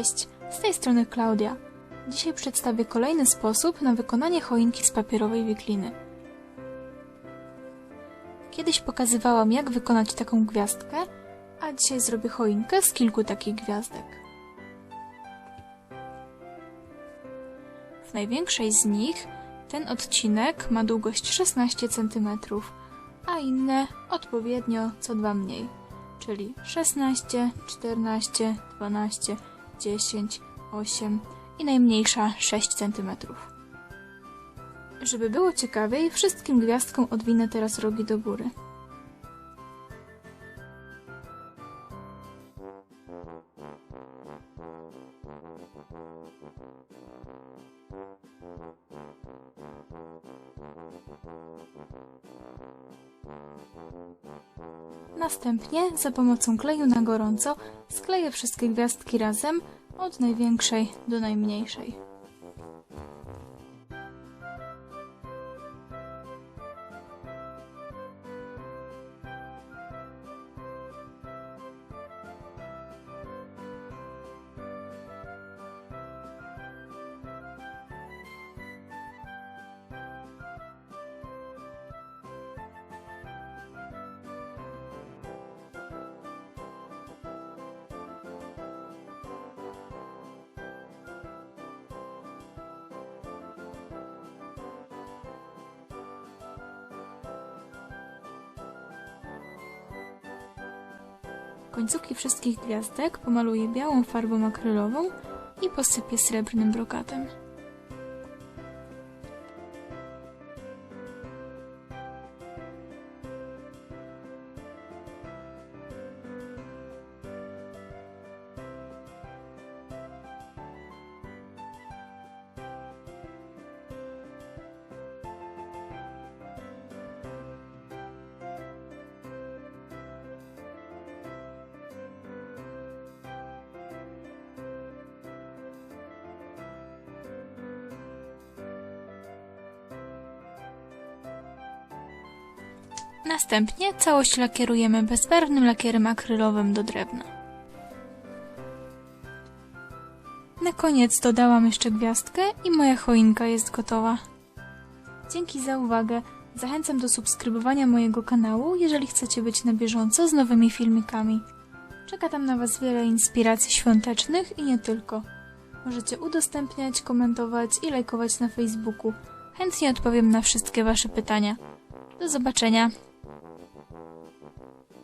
Cześć, z tej strony Klaudia. Dzisiaj przedstawię kolejny sposób na wykonanie choinki z papierowej wikliny. Kiedyś pokazywałam, jak wykonać taką gwiazdkę, a dzisiaj zrobię choinkę z kilku takich gwiazdek. W największej z nich ten odcinek ma długość 16 cm, a inne odpowiednio co dwa mniej, czyli 16, 14, 12, 10, 8 i najmniejsza 6 cm. Żeby było ciekawiej, wszystkim gwiazdkom odwinę teraz rogi do góry. Następnie za pomocą kleju na gorąco skleję wszystkie gwiazdki razem od największej do najmniejszej. Końcówki wszystkich gwiazdek pomaluję białą farbą akrylową i posypię srebrnym brokatem. Następnie całość lakierujemy bezbarwnym lakierem akrylowym do drewna. Na koniec dodałam jeszcze gwiazdkę i moja choinka jest gotowa. Dzięki za uwagę. Zachęcam do subskrybowania mojego kanału, jeżeli chcecie być na bieżąco z nowymi filmikami. Czeka tam na Was wiele inspiracji świątecznych i nie tylko. Możecie udostępniać, komentować i lajkować na Facebooku. Chętnie odpowiem na wszystkie Wasze pytania. Do zobaczenia. Mm-hmm.